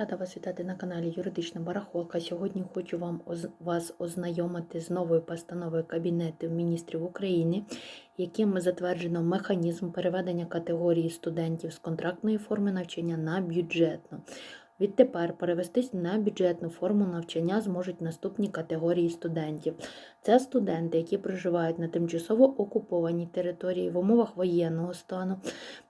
Рада вас вітати на каналі Юридична Барахолка. Сьогодні хочу вам вас ознайомити з новою постановою Кабінету міністрів України, яким затверджено механізм переведення категорії студентів з контрактної форми навчання на бюджетну. Відтепер перевестись на бюджетну форму навчання зможуть наступні категорії студентів. Це студенти, які проживають на тимчасово окупованій території в умовах воєнного стану,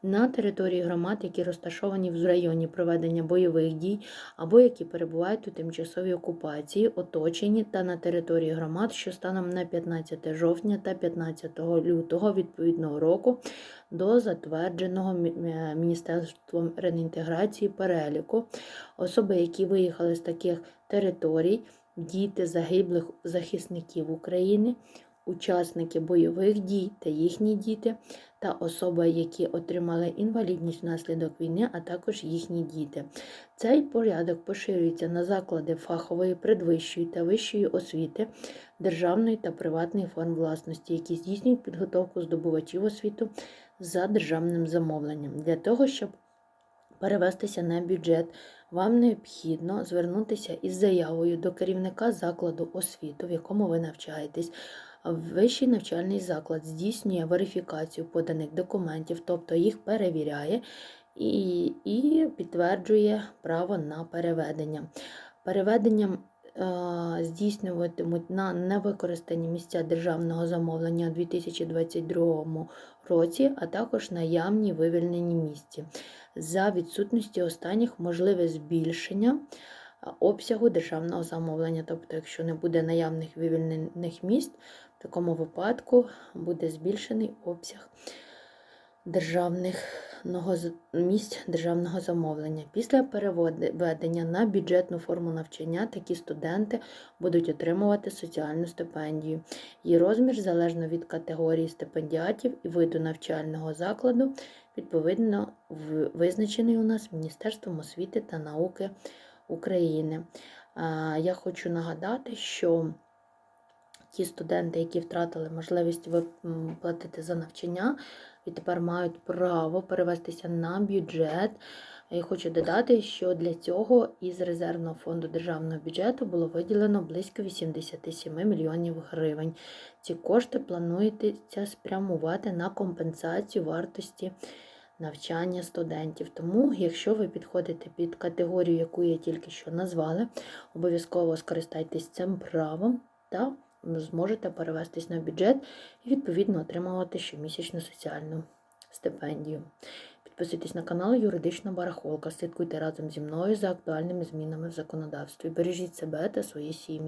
на території громад, які розташовані в районі проведення бойових дій, або які перебувають у тимчасовій окупації, оточені та на території громад, що станом на 15 жовтня та 15 лютого відповідного року до затвердженого Міністерством реінтеграції переліку. Особи, які виїхали з таких територій, діти загиблих захисників України, учасники бойових дій та їхні діти, та особи, які отримали інвалідність внаслідок війни, а також їхні діти. Цей порядок поширюється на заклади фахової, предвищої та вищої освіти, державної та приватної форм власності, які здійснюють підготовку здобувачів освіту за державним замовленням. Для того, щоб перевестися на бюджет, вам необхідно звернутися із заявою до керівника закладу освіти, в якому ви навчаєтесь. Вищий навчальний заклад здійснює верифікацію поданих документів, тобто їх перевіряє і, і підтверджує право на переведення. Переведенням е, здійснюватимуть на невикористані місця державного замовлення у 2022 році, а також наявні вивільнені місці. За відсутності останніх можливе збільшення обсягу державного замовлення. Тобто, якщо не буде наявних вивільнених місць, в такому випадку буде збільшений обсяг державних місць державного замовлення. Після переведення на бюджетну форму навчання такі студенти будуть отримувати соціальну стипендію. Її розмір залежно від категорії стипендіатів і виду навчального закладу, відповідно визначений у нас Міністерством освіти та науки України. Я хочу нагадати, що ті студенти, які втратили можливість вип- платити за навчання, відтепер мають право перевестися на бюджет. І хочу додати, що для цього із резервного фонду державного бюджету було виділено близько 87 мільйонів гривень. Ці кошти планується спрямувати на компенсацію вартості навчання студентів. Тому, якщо ви підходите під категорію, яку я тільки що назвала, обов'язково скористайтесь цим правом та зможете перевестись на бюджет і відповідно отримувати щомісячну соціальну стипендію. Підписуйтесь на канал Юридична Барахолка. Слідкуйте разом зі мною за актуальними змінами в законодавстві. Бережіть себе та свої сім'ї.